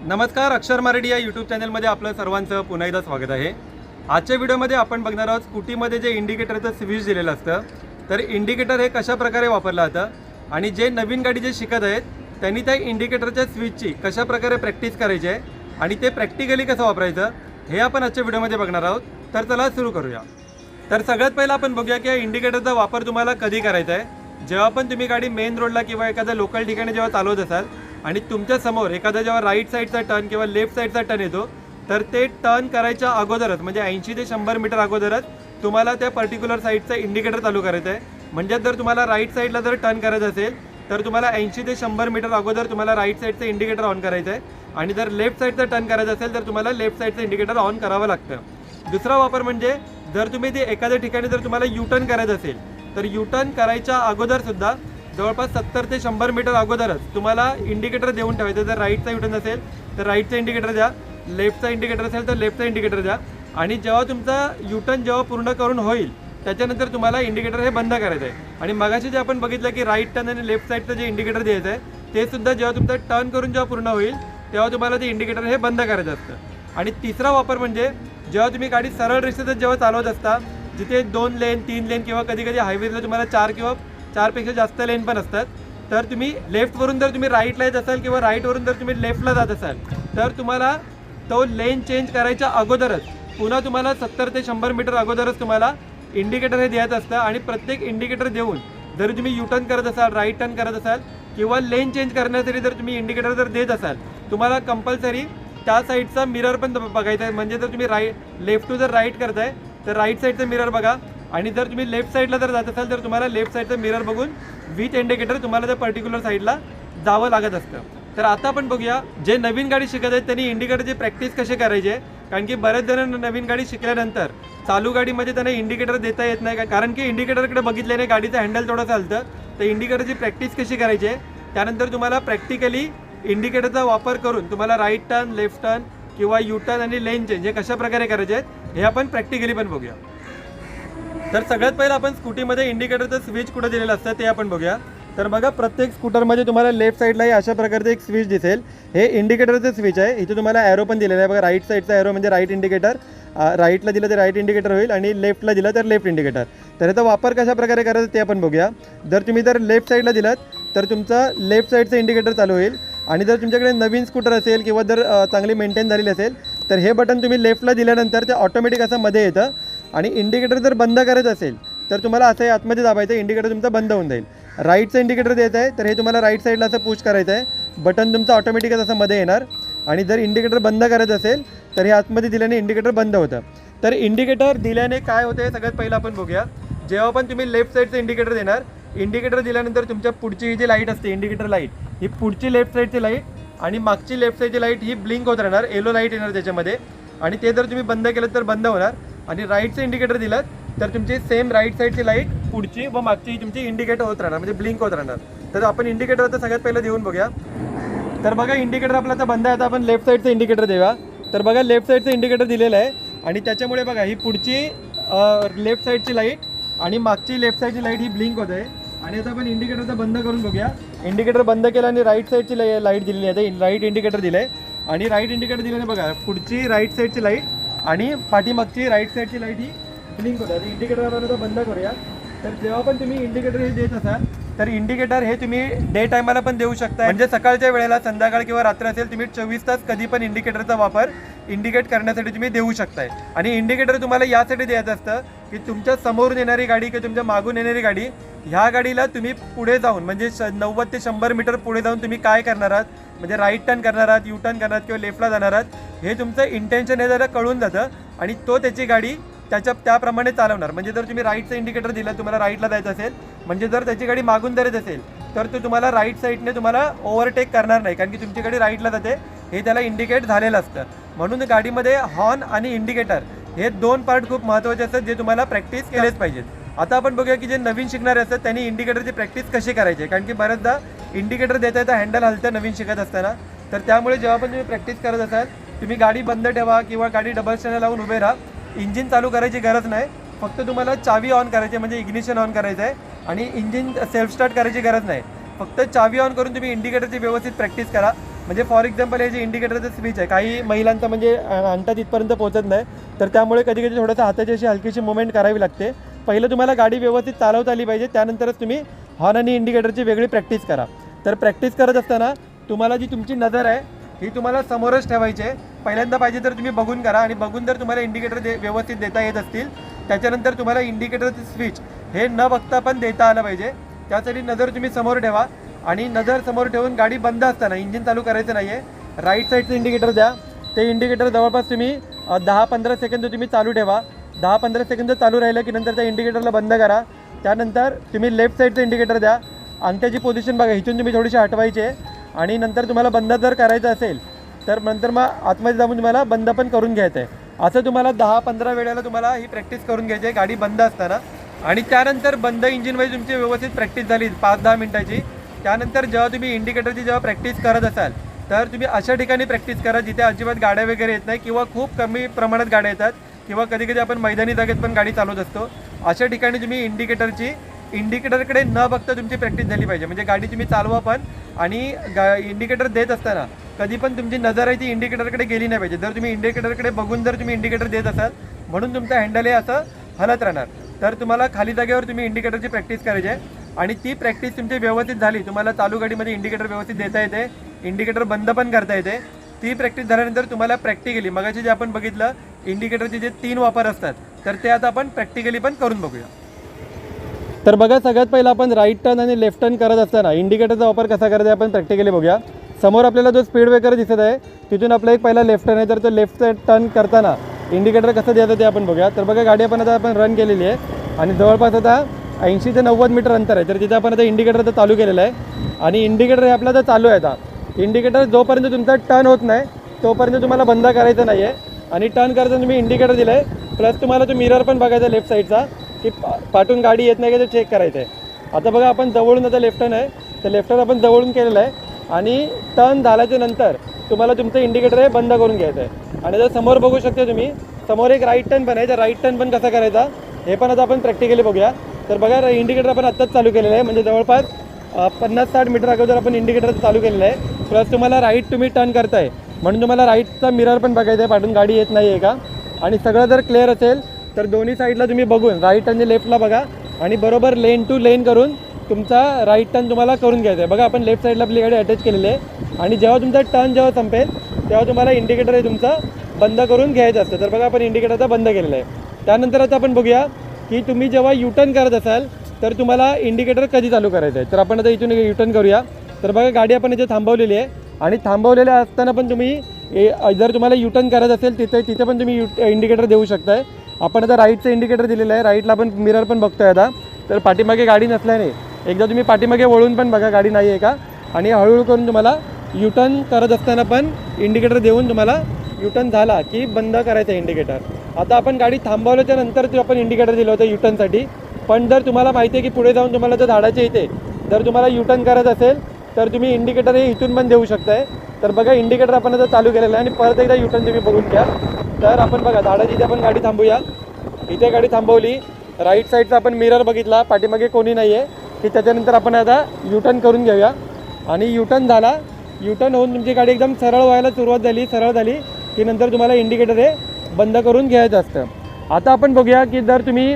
नमस्कार अक्षर मराठी या यूट्यूब चॅनलमध्ये आपलं सर्वांचं पुन्हा एकदा स्वागत आहे. आजच्या व्हिडिओमध्ये आपण बघणार आहोत स्कूटीमध्ये जे इंडिकेटरचं स्विच दिलेलं असतं तर इंडिकेटर हे कशा प्रकारे वापरलं जातं आणि जे नवीन गाडी जे शिकत आहेत त्यांनी त्या इंडिकेटरच्या स्विचची कशा प्रकारे प्रॅक्टिस करायची आहे आणि ते प्रॅक्टिकली कसं वापरायचं हे आपण आजच्या व्हिडिओमध्ये बघणार आहोत. तर चला सुरू करूया. तर सगळ्यात पहिलं आपण बघूया की या इंडिकेटरचा वापर तुम्हाला कधी करायचा आहे. जेव्हा पण तुम्ही गाडी मेन रोडला किंवा एखाद्या लोकल ठिकाणी जेव्हा चालवत असाल आणि तुमच्यासमोर एखादा जेव्हा राईट साईडचा टर्न किंवा लेफ्ट साईडचा टर्न येतो तर ते टर्न करायच्या अगोदरच म्हणजे ऐंशी ते शंभर मीटर अगोदरच तुम्हाला त्या पर्टिक्युलर साईडचा इंडिकेटर चालू करायचं आहे. म्हणजे जर तुम्हाला राईट साईडला जर टर्न करायचं असेल तर तुम्हाला ऐंशी ते शंभर मीटर अगोदर तुम्हाला राईट साईडचं इंडिकेटर ऑन करायचं आहे. आणि जर लेफ्ट साईडचा टर्न करायचं असेल तर तुम्हाला लेफ्ट साईडचं इंडिकेटर ऑन करावं लागतं. दुसरा वापर म्हणजे जर तुम्ही ते एखाद्या ठिकाणी जर तुम्हाला यू टर्न करायचं असेल तर यू टर्न करायच्या अगोदर सुद्धा जवळपास सत्तर ते शंभर मीटर अगोदरच तुम्हाला इंडिकेटर देऊन ठेवायचं. जर राईटचा यू टर्न असेल तर राईटचा इंडिकेटर द्या. लेफ्टचा इंडिकेटर असेल तर लेफ्टचा इंडिकेटर द्या. आणि जेव्हा तुमचा यू टर्न जेव्हा पूर्ण करून होईल त्याच्यानंतर तुम्हाला इंडिकेटर हे बंद करायचं आहे. आणि मगाशी जे आपण बघितलं की राईट टर्न आणि लेफ्ट साईडचं जे इंडिकेटर द्यायचं आहे ते सुद्धा जेव्हा तुमचं टर्न करून जेव्हा पूर्ण होईल तेव्हा तुम्हाला ते इंडिकेटर हे बंद करायचं असतं. आणि तिसरा वापर म्हणजे जेव्हा तुम्ही गाडी सरळ रेषेतच जेव्हा चालवत असता जिथे दोन लेन तीन लेन किंवा कधी कधी हायवेला तुम्हाला चार किंवा चारपेक्षा जास्त लेन पण असतात. तर तुम्ही लेफ्टवरून जर तुम्ही राईटला येत असाल किंवा राईटवरून जर तुम्ही लेफ्टला जात असाल तर तुम्हाला तो लेन चेंज करायच्या अगोदरच पुन्हा तुम्हाला सत्तर ते शंभर मीटर अगोदरच तुम्हाला इंडिकेटर हे द्यायचं असतं आणि प्रत्येक इंडिकेटर देऊन जर तुम्ही यू टर्न करत असाल राईट टर्न करत असाल किंवा लेन चेंज करण्यासाठी जर तुम्ही इंडिकेटर जर देत असाल तुम्हाला कंपल्सरी त्या साईडचा मिरर पण बघायचा आहे. म्हणजे जर तुम्ही राईट लेफ्ट टू जर राईट करताय तर राईट साईडचा मिरर बघा. आणि जर तुम्ही लेफ्ट साईडला जर जात असाल तर तुम्हाला लेफ्ट साईडचं मिरर बघून विथ इंडिकेटर तुम्हाला त्या पर्टिक्युलर साईडला जावं लागत असतं. तर आता आपण बघूया जे नवीन गाडी शिकत आहेत त्यांनी इंडिकेटरची प्रॅक्टिस कशी करायची आहे? कारण की बऱ्याच जणांना नवीन गाडी शिकल्यानंतर चालू गाडीमध्ये त्यांना इंडिकेटर देता येत नाही. का- कारण की इंडिकेटरकडे बघितल्याने गाडीचं हँडल थोडं चालतं. तर इंडिकेटरची प्रॅक्टिस कशी करायची आहे? त्यानंतर तुम्हाला प्रॅक्टिकली इंडिकेटरचा वापर करून तुम्हाला राईट टर्न लेफ्ट टर्न किंवा यू टर्न आणि लेन चेंज हे कशा प्रकारे करायचे आहेत हे आपण प्रॅक्टिकली पण बघूया. तर सगळ्यात पहिलं आपण स्कूटीमध्ये इंडिकेटरचं स्विच कुठं दिलेलं असतं ते आपण बघूया. तर बघा प्रत्येक स्कूटरमध्ये तुम्हाला लेफ्ट साईडलाही अशा प्रकारचं एक स्विच दिसेल. हे इंडिकेटरचं स्विच आहे. इथे तुम्हाला ॲरो पण दिलेला आहे. बघा राईट साईडचा ॲरो म्हणजे राईट इंडिकेटर राईटला दिलं तर राईट इंडिकेटर होईल आणि लेफ्टला दिलं तर लेफ्ट इंडिकेटर तर याचा वापर कशा प्रकारे करायचा ते आपण बघूया. जर तुम्ही जर लेफ्ट साईडला दिलात तर तुमचं लेफ्ट साईडचं इंडिकेटर चालू होईल. आणि जर तुमच्याकडे नवीन स्कूटर असेल किंवा जर चांगली मेंटेन झालेली असेल तर हे बटन तुम्ही लेफ्टला दिल्यानंतर ते ऑटोमॅटिक असं मध्ये येतं. आणि इंडिकेटर जर बंद करत असेल तर तुम्हाला असं हे आतमध्ये दाबायचं इंडिकेटर तुमचं बंद होऊन जाईल. राईटचं इंडिकेटर द्यायचं आहे तर हे तुम्हाला राईट साईडला असं पुश करायचं आहे. बटन तुमचं ऑटोमॅटिकच असं मध्ये येणार. आणि जर इंडिकेटर बंद करायचं असेल तर हे आतमध्ये दिल्याने इंडिकेटर बंद होतं. तर इंडिकेटर दिल्याने काय होतं हे सगळ्यात पहिलं आपण बघूया. जेव्हा पण तुम्ही लेफ्ट साईडचं इंडिकेटर देणार इंडिकेटर दिल्यानंतर तुमच्या पुढची ही जी लाइट असते इंडिकेटर लाइट ही पुढची लेफ्ट साईडची लाइट आणि मागची लेफ्ट साईडची लाइट ही ब्लिंक होत राहणार येलो लाइट येणार त्याच्यामध्ये. आणि ते जर तुम्ही बंद केलं तर बंद होणार. आणि राईटचं इंडिकेटर दिलं तर तुमची सेम राईट साईडची लाइट पुढची व मागची तुमची इंडिकेटर होत राहणार म्हणजे ब्लिंक होत राहणार. तर आपण इंडिकेटर आता सगळ्यात पहिलं देऊन बघूया. तर बघा इंडिकेटर आपला आता बंद आहे आता आपण लेफ्ट साईडचं इंडिकेटर देऊया. तर बघा लेफ्ट साईडचं इंडिकेटर दिलेलं आहे आणि त्याच्यामुळे बघा ही पुढची लेफ्ट साईडची लाइट आणि मागची लेफ्ट साईडची लाइट ही ब्लिंक होत आहे. आणि आता आपण इंडिकेटरचा बंद करून बघूया. इंडिकेटर बंद केलं आणि राईट साईडची लाइट दिलेली आहे. राईट इंडिकेटर दिलं आहे आणि राईट इंडिकेटर दिल्याने बघा पुढची राईट साईडची लाइट आणि पाठीमागची राईट साईडची लाइट ही ब्लिंक होत आहे इंडिकेटर आपण आता बंद करूया. तर जेव्हा पण तुम्ही इंडिकेटर हे देत असाल तर इंडिकेटर हे तुम्ही डे टायमाला पण देऊ शकता म्हणजे सकाळच्या वेळेला संध्याकाळ किंवा रात्र असेल तुम्ही चोवीस तास कधी पण इंडिकेटरचा वापर इंडिकेट करण्यासाठी तुम्ही देऊ शकताय. आणि इंडिकेटर तुम्हाला यासाठी द्यायचं असतं की तुमच्या समोरून येणारी गाडी किंवा तुमच्या मागून येणारी गाडी ह्या गाडीला तुम्ही पुढे जाऊन म्हणजे श नव्वद ते शंभर मीटर पुढे जाऊन तुम्ही काय करणार आहात म्हणजे राईट टर्न करणार आहात यू टर्न करणार किंवा लेफ्टला जाणार आहात हे तुमचं इंटेन्शन हे जरा कळून जातं. आणि तो त्याची गाडी त्याच्या त्याप्रमाणे चालवणार. म्हणजे जर तुम्ही राईटचं इंडिकेटर दिलं तुम्हाला राईटला जायचं असेल म्हणजे जर त्याची गाडी मागून जर येत असेल तर तो तुम्हाला राईट साईडने तुम्हाला ओव्हरटेक करणार नाही कारण की तुमची गाडी राईटला जाते. हे त्याला इंडिकेट झालेलं असतं. म्हणून गाडीमध्ये हॉर्न आणि इंडिकेटर हे दोन पार्ट खूप महत्त्वाचे असतात जे तुम्हाला प्रॅक्टिस केलेच पाहिजेत. आता आपण बघूया की जे नवीन शिकणारे असतात त्यांनी इंडिकेटरची प्रॅक्टिस कशी करायची? आहे कारण की बऱ्याचदा इंडिकेटर देता येतं हँडल हलतं नवीन शिकत असताना. तर त्यामुळे जेव्हा पण तुम्ही प्रॅक्टिस करत असाल तुम्ही गाडी बंद ठेवा किंवा गाडी डबल स्टँड लावून उभे राहा. इंजिन चालू करायची गरज नाही. फक्त तुम्हाला चावी ऑन करायची आहे, म्हणजे इग्निशन ऑन करायचं आहे. आणि इंजिन सेल्फ स्टार्ट करायची गरज नाही. फक्त चावी ऑन करून तुम्ही इंडिकेटरची व्यवस्थित प्रॅक्टिस करा. म्हणजे फॉर एक्झाम्पल हे जे इंडिकेटरचं स्विच आहे काही महिलांचं म्हणजे अं, अंगठा तिथपर्यंत पोहोचत नाही. तर त्यामुळे कधी कधी थोडंसं हाताची अशी हलकीशी मुवमेंट करावी लागते. पहिलं तुम्हाला गाडी व्यवस्थित चालवता आली पाहिजे. त्यानंतरच तुम्ही हॉर्न आणि इंडिकेटरची वेगळी प्रॅक्टिस करा. तर प्रॅक्टिस करत असताना तुम्हाला जी तुमची नजर आहे ही तुम्हाला समोरच ठेवायची आहे. पहिल्यांदा पाहिजे तर तुम्ही बघून करा आणि बघून जर तुम्हाला इंडिकेटर दे व्यवस्थित देता येत असतील त्याच्यानंतर तुम्हाला इंडिकेटरचे स्विच हे न बघता पण देता आलं पाहिजे. त्यासाठी नजर तुम्ही समोर ठेवा आणि नजर समोर ठेवून गाडी बंद असताना इंजिन चालू करायचं नाही आहे राईट साईडचं इंडिकेटर द्या. ते इंडिकेटर जवळपास तुम्ही दहा पंधरा सेकंद तुम्ही चालू ठेवा. दहा पंधरा सेकंद चालू राहिलं की नंतर त्या इंडिकेटरला बंद करा. त्यानंतर तुम्ही लेफ्ट साईडचं इंडिकेटर द्या. अंगठ्याची पोझिशन बघा इथून तुम्ही थोडीशी हटवायची. आहे आणि नंतर तुम्हाला बंद जर करायचं असेल तर नंतर मग आतमध्ये जाऊन तुम्हाला बंद पण करून घ्यायचं आहे असं तुम्हाला दहा पंधरा वेळेला तुम्हाला ही प्रॅक्टिस करून घ्यायची आहे गाडी बंद असताना. आणि त्यानंतर बंद इंजिनमध्ये तुमची व्यवस्थित प्रॅक्टिस झाली पाच दहा मिनटाची. त्यानंतर जेव्हा तुम्ही इंडिकेटरची जेव्हा प्रॅक्टिस करत असाल तर तुम्ही अशा ठिकाणी प्रॅक्टिस करा जिथे अजिबात गाड्या वगैरे येत नाही किंवा खूप कमी प्रमाणात गाड्या येतात किंवा कधी कधी आपण मैदानी जागेत पण गाडी चालवत असतो. अशा ठिकाणी तुम्ही इंडिकेटरची इंडिकेटरकडे न बघता तुमची प्रॅक्टिस झाली पाहिजे. म्हणजे गाडी तुम्ही चालवा पण आणि गा इंडिकेटर देत असताना कधी पण तुमची नजर आहे ती इंडिकेटरकडे गेली नाही पाहिजे. जर तुम्ही इंडिकेटरकडे बघून जर तुम्ही इंडिकेटर देत असाल म्हणून तुमचं हँडल हे असं हलत राहणार. तर तुम्हाला खाली जागेवर तुम्ही इंडिकेटरची प्रॅक्टिस करायची आहे. आणि ती प्रॅक्टिस तुमची व्यवस्थित झाली तुम्हाला चालू गाडीमध्ये इंडिकेटर व्यवस्थित देता येते इंडिकेटर बंद पण करता येते. ती प्रॅक्टिस झाल्यानंतर तुम्हाला प्रॅक्टिकली मगाशी जे आपण बघितलं इंडिकेटरचे जे तीन वापर असतात तर ते आता आपण प्रॅक्टिकली पण करून बघूया. तर बघा सगळ्यात पहिलं आपण राईट टर्न आणि लेफ्ट टर्न करत असताना इंडिकेटरचा वापर कसा करायचा आपण प्रॅक्टिकली बघूया. समोर आपल्याला जो स्पीड ब्रेकर दिसत आहे तिथून आपला एक पहिला लेफ्ट टर्न आहे. तर तो लेफ्ट टर्न करताना इंडिकेटर कसं द्यायचं ते आपण बघूया. तर बघा गाडी आपण आता आपण रन केलेली आहे. आणि जवळपास आता ऐंशी ते नव्वद मीटर अंतर आहे. तर तिथे आपण आता इंडिकेटर आता चालू केलेलं आहे. आणि इंडिकेटर हे आपलं आता चालू आहे आता. इंडिकेटर जोपर्यंत तुमचा टर्न होत नाही तोपर्यंत तुम्हाला बंद करायचं नाही आहे आणि टर्न करताना तुम्ही इंडिकेटर दिलं आहे प्लस तुम्हाला तो मिरर पण बघायचा आहे लेफ्ट साईडचा की पा- पाठून गाडी येत नाही का ते चेक करायचं आहे आता बघा आपण जवळून आता लेफ्ट टर्न आहे. तर लेफ्ट टर्न आपण जवळून केलेलं आहे. आणि टर्न झाल्याच्यानंतर तुम्हाला तुमचं इंडिकेटर हे बंद करून घ्यायचं आहे. आणि जर समोर बघू शकता तुम्ही समोर एक राईट टर्न पण आहे. तर राईट टर्न पण कसा करायचा हे पण आता आपण प्रॅक्टिकली बघूया. तर बघा इंडिकेटर आपण आत्ताच चालू केलेलं आहे. म्हणजे जवळपास पन्नास साठ मीटर अगोदर आपण इंडिकेटर चालू केलेलं आहे. प्लस तुम्हाला राईट तुम्ही टर्न करताय. म्हणून तुम्हाला राईटचा मिरर पण बघायचा आहे. पाठून गाडी येत नाही आहे का? आणि सगळं जर क्लिअर असेल तर दोन्ही साईडला तुम्ही बघून राईट आणि लेफ्टला बघा. आणि बरोबर लेन टू लेन करून तुमचा राईट टर्न तुम्हाला करून घ्यायचा आहे. बघा आपण लेफ्ट साईडला आपली गाडी अटॅच केलेली आहे. आणि जेव्हा तुमचा टर्न जेव्हा संपेल तेव्हा तुम्हाला इंडिकेटर हे तुमचं बंद करून घ्यायचं असतं. तर बघा आपण इंडिकेटरचा बंद केलेलं आहे. त्यानंतर आता आपण बघूया की तुम्ही जेव्हा युटर्न करत असाल तर तुम्हाला इंडिकेटर कधी चालू करायचं आहे? तर आपण आता इथून युटर्न करूया. तर बघा गाडी आपण इथे थांबवलेली आहे. आणि थांबवलेल्या असताना पण तुम्ही जर तुम्हाला युटर्न करायचं असेल तिथे तिथे पण तुम्ही यू इंडिकेटर देऊ शकताय. आपण आता राईटचं इंडिकेटर दिलेलं आहे. राईटला आपण मिरर पण बघतोय आता. तर पाठीमागे गाडी नसल्याने एकदा तुम्ही पाठीमागे वळून पण बघा गाडी नाही आहे का? आणि हळूहळू करून तुम्हाला युटर्न करत असताना पण इंडिकेटर देऊन तुम्हाला युटर्न झाला की बंद करायचं इंडिकेटर आता आपण गाडी थांबवल्याच्या नंतर ते आपण इंडिकेटर दिलं होतं युटर्नसाठी पण जर तुम्हाला माहिती आहे की पुढे जाऊन तुम्हाला जर झाडाच्या इथे जर तुम्हाला युटर्न करायचं असेल तर तुम्ही इंडिकेटर हे इथून पण देऊ शकताय. तर बघा इंडिकेटर आपण आता चालू केलेलं आहे आणि परत एकदा युटर्न तुम्ही बघून घ्या. तर आपण बघा झाडाची इथे आपण गाडी थांबूया. इथे गाडी थांबवली. राईट साईडचा आपण मिरर बघितला. पाठीमागे कोणी नाही आहे की त्याच्यानंतर आपण आता युटर्न करून घेऊया. आणि युटर्न झाला. युटर्न होऊन तुमची गाडी एकदम सरळ व्हायला सुरुवात झाली सरळ झाली की नंतर तुम्हाला इंडिकेटर हे बंद करून घ्यायचं असतं. आता आपण बघूया की जर तुम्ही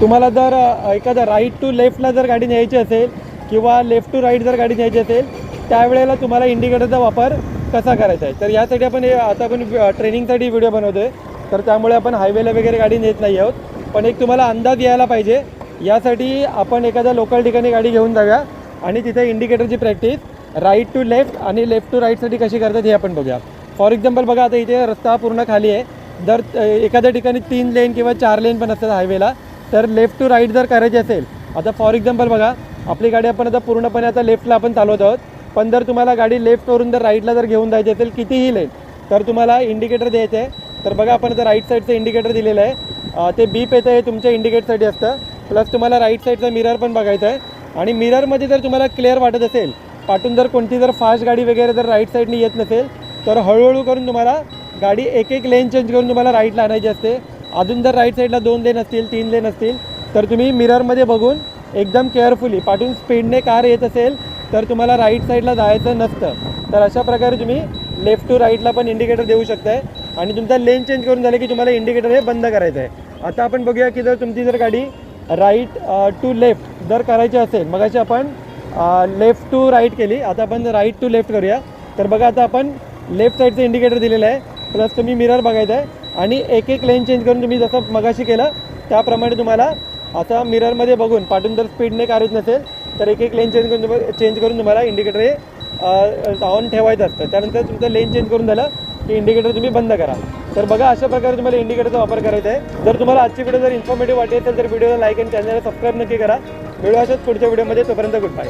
तुम्हाला जर एखादा राईट टू लेफ्टला जर गाडी न्यायची असेल किंवा लेफ्ट टू राईट जर गाडी न्यायची असेल त्यावेळेला तुम्हाला इंडिकेटरचा वापर कसा करायचा आहे? तर यासाठी आपण हे आता आपण ट्रेनिंगसाठी व्हिडिओ बनवतो आहे तर त्यामुळे आपण हायवेला वगैरे गाडी नेत नाही आहोत. पण एक तुम्हाला अंदाज यायला पाहिजे. यासाठी आपण एखाद्या लोकल ठिकाणी गाडी घेऊन जाऊया. आणि तिथे इंडिकेटरची प्रॅक्टिस राईट टू लेफ्ट आणि लेफ्ट टू राईटसाठी कशी करतात हे आपण बघूया. फॉर एक्झाम्पल बघा आता इथे रस्ता पूर्ण खाली आहे. जर एखाद्या ठिकाणी तीन लेन किंवा चार लेन पण असतात हायवेला तर लेफ्ट टू राईट जर करायची असेल आता फॉर एक्झाम्पल बघा आपली गाडी आपण आता पूर्णपणे आता लेफ्टला आपण चालवत आहोत. पण जर तुम्हाला गाडी लेफ्टवरून जर राईटला जर घेऊन जायची असेल कितीही लेन तर तुम्हाला इंडिकेटर द्यायचं आहे. तर बघा आपण जर राईट साईडचं इंडिकेटर दिलेलं आहे. ते बीप येतं हे तुमच्या इंडिकेटसाठी असतं. प्लस तुम्हाला राईट साईडचा मिरर पण बघायचा आहे. आणि मिररमध्ये जर तुम्हाला क्लिअर वाटत असेल पाठून जर कोणती जर फास्ट गाडी वगैरे जर राईट साईडनी येत नसेल तर हळूहळू करून तुम्हाला गाडी एक एक लेन चेंज करून तुम्हाला राईटला आणायची असते. अजून जर राईट साईडला दोन लेन असतील तीन लेन असतील तर तुम्ही मिररमध्ये बघून एकदम केअरफुली पाठून स्पीडने कार येत असेल तर तुम्हाला राईट साईडला जायचं नसतं. तर अशा प्रकारे तुम्ही लेफ्ट टू राईटला पण इंडिकेटर देऊ शकताय. आणि तुमचा लेन चेंज करून झालं की तुम्हाला इंडिकेटर हे बंद करायचं आहे. आता आपण बघूया की जर तुमची जर गाडी राईट टू लेफ्ट जर करायची असेल मग अशी आपण लेफ्ट टू राईट केली. आता आपण राईट टू लेफ्ट करूया. तर बघा आता आपण लेफ्ट साईडचं इंडिकेटर दिलेलं आहे. प्लस तुम्ही मिरर बघायचं आहे. आणि एक एक लेन चेंज करून तुम्ही जसं मगाशी केलं त्याप्रमाणे तुम्हाला आता मिररमध्ये बघून पाठून जर स्पीडने कार येत नसेल तर एक एक लेन चेंज करून तुम्हाला चेंज करून तुम्हाला इंडिकेटर हे ऑन ठेवायचं असतं. त्यानंतर तुमचं लेन चेंज करून झालं की इंडिकेटर तुम्ही बंद करा. तर बघा अशा प्रकारे तुम्हाला इंडिकेटरचा वापर करायचा आहे. जर तुम्हाला आजची व्हिडिओ जर इन्फॉर्मेटिव्ह वाटेल तर व्हिडिओला लाईक आणि चॅनलला सबस्क्राईब नक्की करा. मिळू अशाच पुढच्या व्हिडिओमध्ये तोपर्यंत गुड बाय